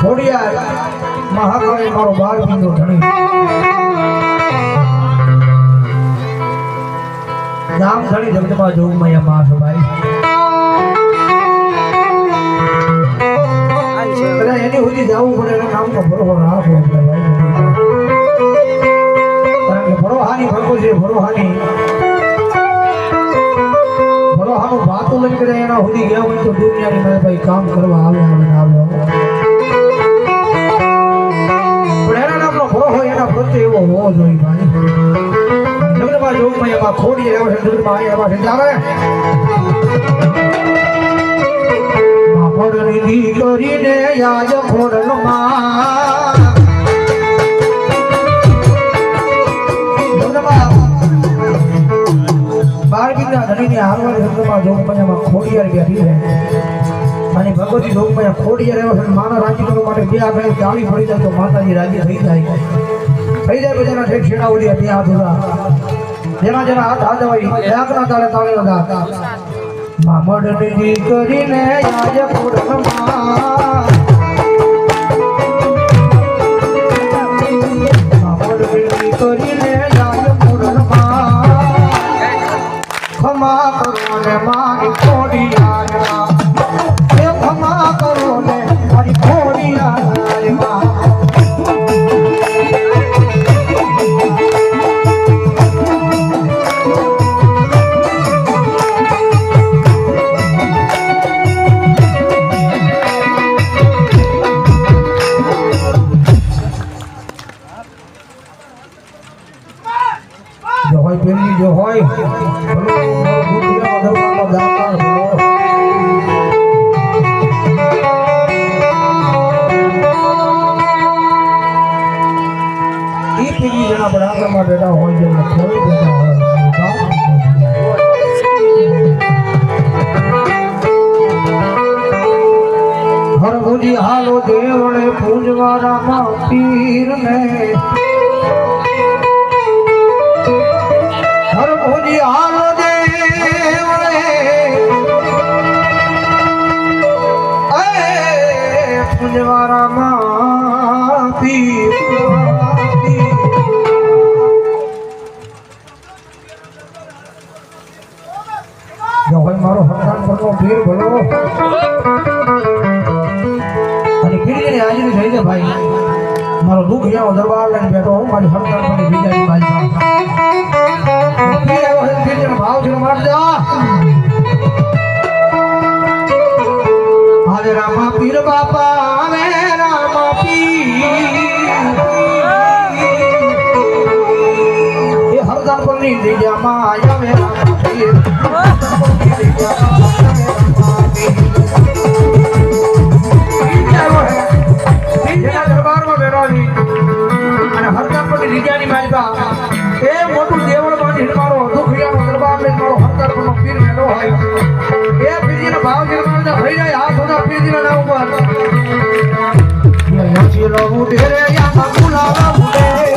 ખોડિયાર, મહાકાળી મારો બાર પીંડો ધણી. નામ ધણી જગતમાં જોવું મૈયા માં ભાઈ કદાચ એની સુધી જવું પડે એનું નામ તો ભરોહો રાખો કારણ કે ભરોહાની છે, ભરોહાની કરે, એના સુધી ગયા હોય તો દુનિયાની મારે ભાઈ કામ કરવા આવે આવે આવે. પણ એના નામનો ભરોહો એના પ્રત્યે એવો હોવો જોઈએ ભાઈ. જગતમાં જોવું ભાઈ એમાં ખોડી રહ્યો છે જગતમાં અહીંયા છે જાવે. દીકરીને યાદ ખોડલમાં બાળકીના ધણીની ખોડિયાર બેઠી છે. અને ભગવતી જોગમયા ખોડિયાર એવા છે માના રાજી માટે બે આગળ ચાલી પડી જાય તો માતાજી રાજી થઈ જાય. થઈ જાય છેડા ઉડી બે હાથ ઉડા જેના જેના હાથ હાથ હોય એકના તાળે તાળે લગા મામડની દીકરીને આજ હોય પ્રેમની જો હોય હોય જેમને થોડી બેઠા હોય હરભુજી હાલો દેવળે એ પૂજવારામાં પીર જો હોય મારો હરદાન પરનો પીર ભલો અને પીરની હાજરી થઈ છે ભાઈ. મારો દુઃખ જ્યાં દરબાર લઈને બેઠો હું, મારી હરદાન પરની બાજુ ભાવ છે મારજો આવે રામા પીર બાપા. આવે રામા પીર એ હરદાન પરની બીજામાં આવે રામા દરબારમાં બેરાવી અને હરદાન પરની બીજાની માલિકા એ મોટું દેવળમાંથી મારો પીર મેળો એ પીરજીનો ભાવ નિર્માણ થઈ જાય હાથ હોતા પીરજીના નામ ઉપર યા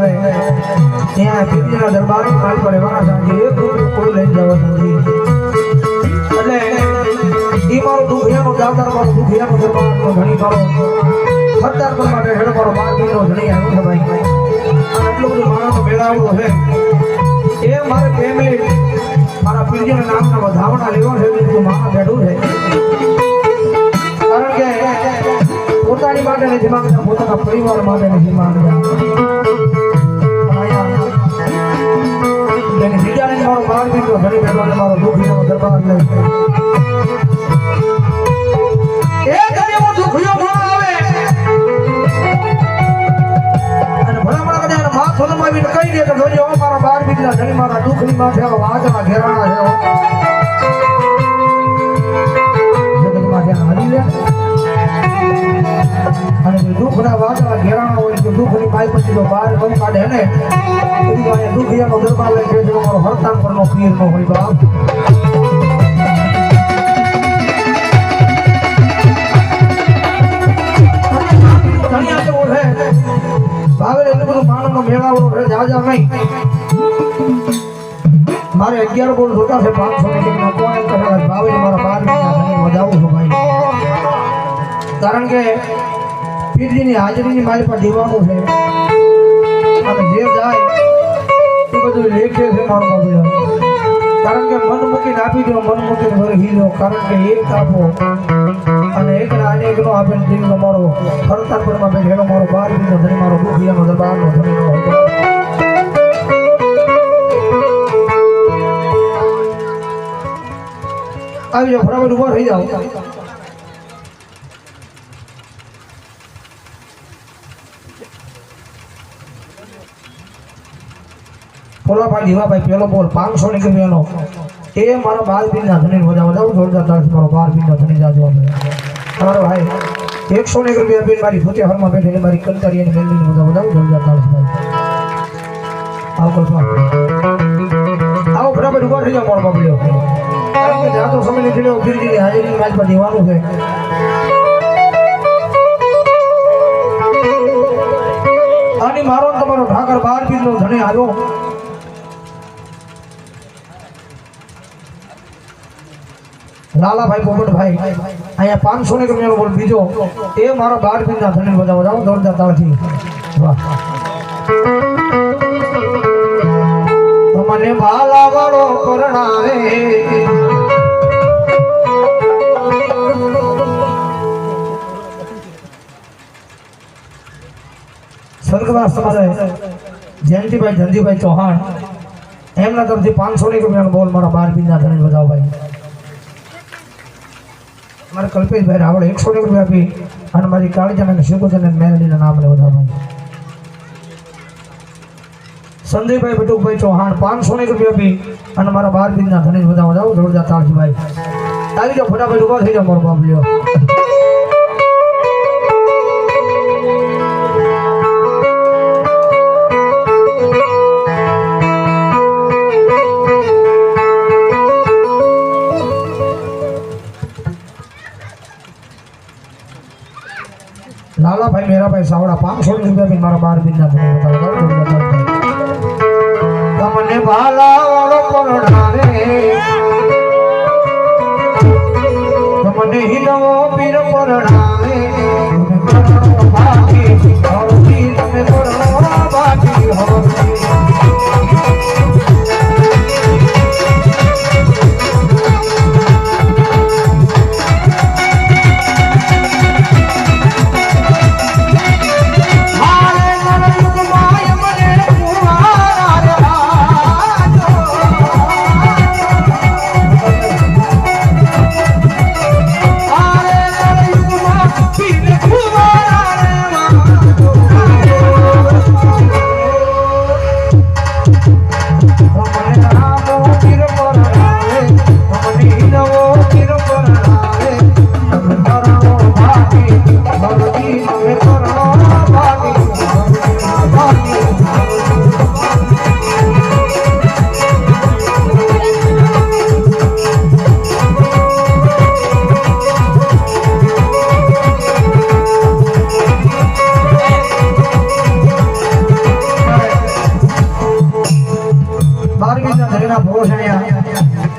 આવે. ત્યાં કીર્તિના દરબારની માલ પર રહેવાના સાંજે એક રૂપિયો કોઈ લઈને જવા નથી એટલે ઈ મારું દુખિયાનું દાતાર મારું દુખિયાનું દરબારનો ધણી કરો સત્તાર પર માટે હેડ મારો બીજો ધણી આવ્યો છે ભાઈ. આટલું બધું માણસનો મેળાવડો છે. એ મારે ફેમિલી મારા પીજીના નામના વધાવણા લેવા છે બીજું માણસ બેઠું છે. કારણ કે પોતાની માટે નથી માંગતા, પોતાના પરિવાર માટે નથી માંગતા. એની બીજાને મારો બાર બીજો ભલે છે મારો દુઃખીનો દરબાર પરનો પીર નો હોય બાપ. મારે અગિયાર બોલ જોતા છે, પાંચસો ને ભાવે મારા બાર મજાવું છું ભાઈ. કારણ કે પીરજીની હાજરીની મારી પર દીવાનું છે. અને જે જાય એ બધું લેખે છે મારો બાબુ કારણ કે મન મૂકીને આપી દો મન મૂકીને ભરી દો કારણ કે એક આપો અને એક ને અનેક નો આપે દિલનો મારો કરતારપુરમાં બેઠેલો મારો બાર બીજો ધન મારો દુખિયાનો દરબારનો ધન આવી જાઓ બરાબર ઊભા થઈ જાઓ. ફોલાભાઈ દીવાભાઈ પેલો બોલ, પાંચસો ની ગમ્યાનો એ મારો બાર પીના ધણી બધા બધા જોરદાર તાર મારો બાર પીના ધણી જાજો મારો ભાઈ, એકસો ને રૂપિયા બેન મારી ફૂતે હરમાં બેઠેલી મારી કંટારી અને બેન બધા બધા જોરદાર તાર આવો કલ્પના આવો, બરાબર ઊભા થઈ જાઓ મારો બાબલ્યો જાતો સમય નથી લેવો ગીરજી હાજરી માજ પર દેવાનું છે. અને મારો તમારો ઠાકર બાર પીનો ધણી આવ્યો. લાલાભાઈ પોપટભાઈ, અહીંયા પાંચસો ને ગમે બોલ, બીજો. એ મારો બાર પીના ધણી બજાવો જાઓ જોરદાર તાળથી. વાહ. મને ભાલા વાળો પરણાવે. સ્વર્ગવાસ તમારે જયંતિભાઈ, ધનજીભાઈ ચૌહાણ, એમના તરફથી પાંચસો ની રૂપિયાનો બોલ મારા બાર પીના ધણી બજાવો ભાઈ. મારે કલ્પેશભાઈ રાવળ એકસો ને રૂપિયા આપી અને મારી કાળીજાન અને શિવગોજન મેલડીના નામને વધાવો સંદીપભાઈ બટુકભાઈ ચૌહાણ પાંચસો ની રૂપિયા આપી અને મારા બાર બિંદના ધણી બધા વધાવો જોરદાર તાળજીભાઈ આવી જાઓ ફટાફટ ઊભા થઈ જાઓ મારો બાપ લ્યો. બીજલભાઈ સાવડા પાંચસો રૂપિયા મારા બાર બિંદા બારમીના ધણીના ભરોસણિયા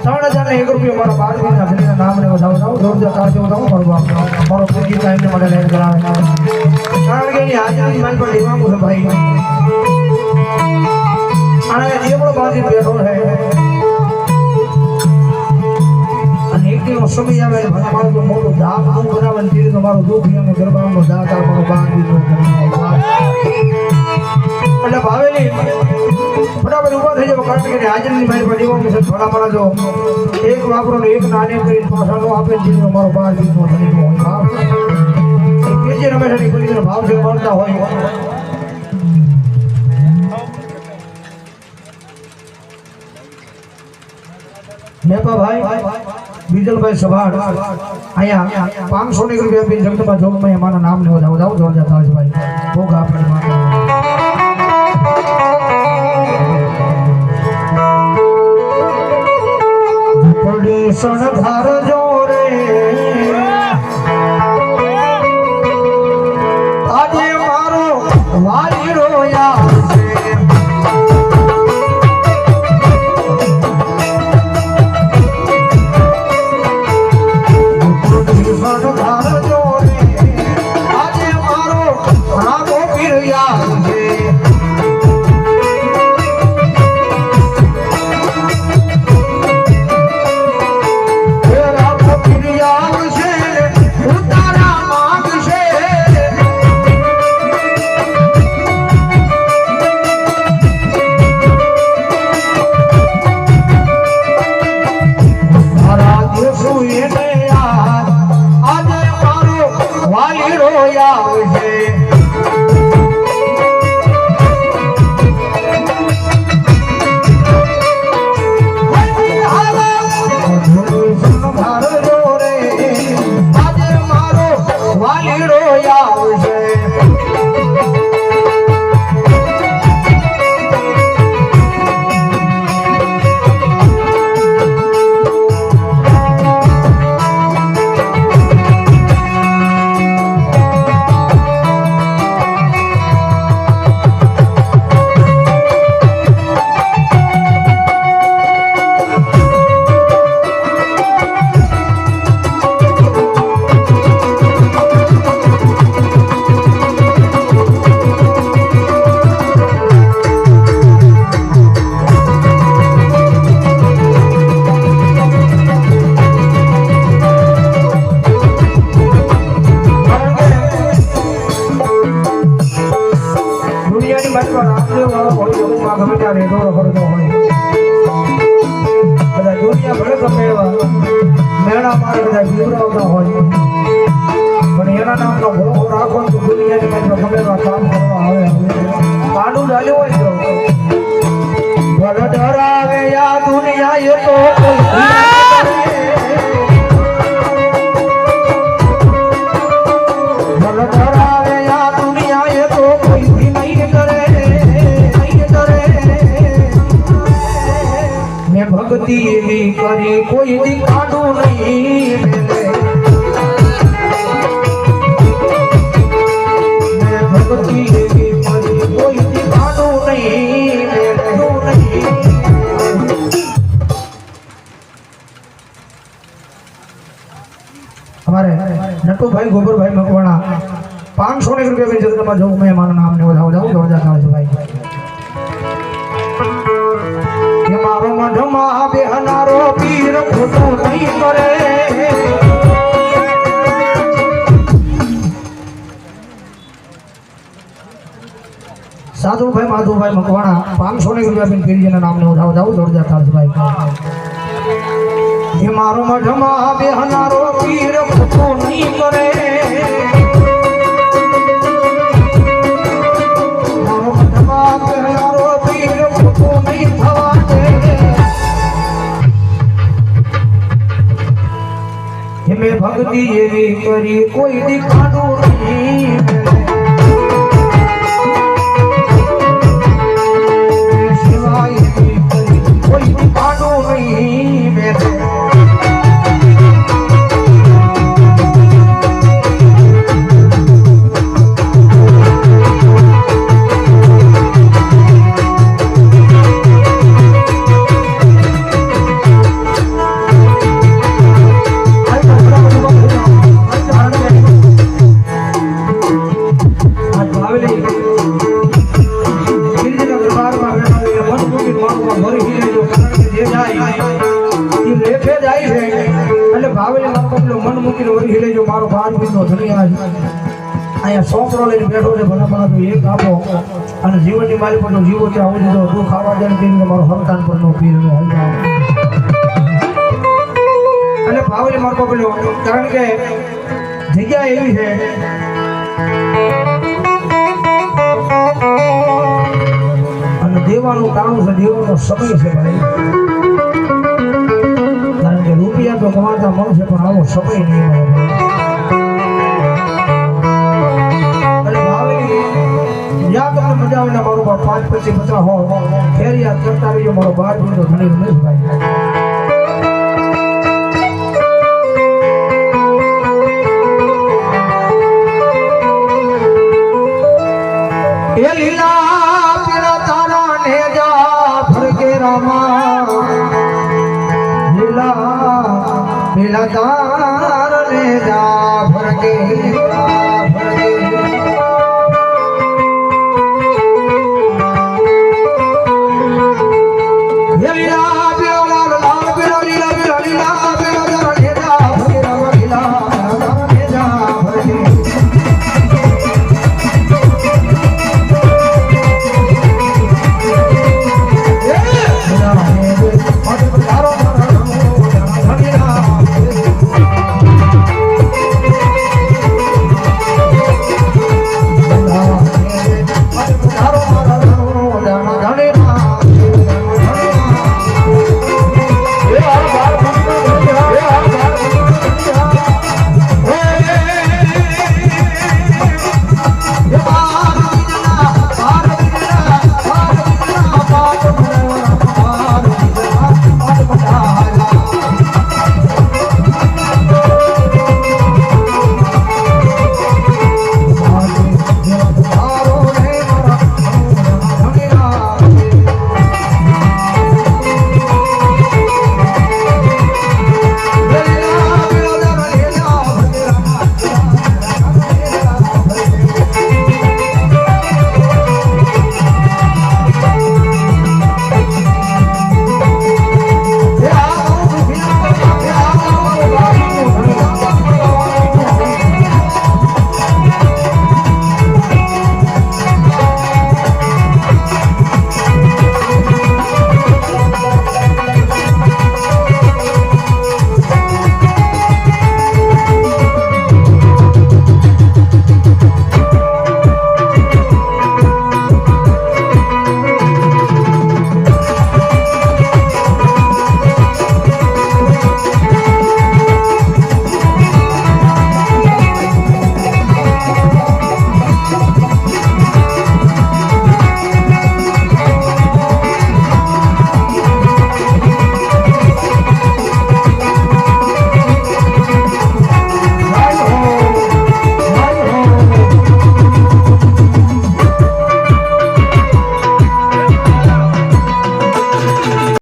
ત્રણ હજાર એક રૂપિયા મારો બારમીના ધણીના નામને વધાવો જોરદાર તાળીઓ વધાવો, મારો બાપ, મારો પૂજી ટાઈમને મને કારણ કે એની હાજરી પર લેવાનું છે ભાઈ. અને પણ બાજી બેઠો છે. એક સમય આવે મારું તો મોટું ધામ ધામ બનાવે ને તો મારું દુઃખ ગરબાનો દાતા મારો એટલે ભાવેલી. બરાબર ઊભા થઈ જાવ કારણ કે એની મારી પર લેવાનું છે, થોડા મારા જો એક વાપરો ને એક નાને કરી પાછા આપે જીવનો મારો બાર દિવસનો ધણી નો હોય ભાવ. કેજી રમેશની બધી ભાવ છે મળતા હોય. મેપા ભાઈ બીજલભાઈ સભાડ અહીંયા પાંચસો ની રૂપિયા આપીને જગતમાં જોગમાં મારા નામ ને જાઓ જાવ જોરદાર તાજભાઈ ભોગ આપણે কৃষ্ণ ধার যৌ વાલી રોયા છે ને તો દુનિયાની બાજુમાં ગમે એવા કામ કરવા આવે કાંડું ડાલ્યું હોય તો ભલે ડરાવે આ દુનિયા એ તો કોઈ ભલે આ દુનિયા એ તો કોઈ નહીં કરે નહીં કરે મેં ભક્તિ કરી કોઈ દી નહીં. નટુભાઈ ગોબરભાઈ મકવાણા. પાંચસો ને રૂપિયા વેચે તમારે જવું મેં મારું નામ ને વધાવો જાઉં જોરદાર ચાલે ભાઈ. મારો મઢમાં બેહનારો પીર ખોટું નહીં કરે. સાધુભાઈ, માધુભાઈ મકવાણા, પાંચસો ને રૂપિયા બેન પીરજીના નામને વધાવો જાઉં જોરદાર ચાલે છે ભાઈ. એ મારો મઢમાં બેહનારો પીર નહીં કરે. મારો મઢમાં બેહનારો પીર નહીં થવા દે એ મેં ભક્તિ એવી કરી કોઈ દીખાડું અને જીવનની મારી પરનો જીવો છે આવું દીધો દુઃખ ખાવા દે કરીને મારો હરતાન પર નો પીર નો અને ભાવલી મારકો પેલો કારણ કે જગ્યા એવી છે, અને દેવાનું કામ છે, દેવાનો સમય છે ભાઈ. કારણ કે રૂપિયા તો કમાતા મળશે, પણ આવો સમય નહીં મળે. જાઉં મારું પણ પાંચ પછી પચાસ હો ફેર યાદ કરતા રહીએ મારો બાર ભૂલ તો ઘણી નહીં ભાઈ. તાર ને જા ભરગે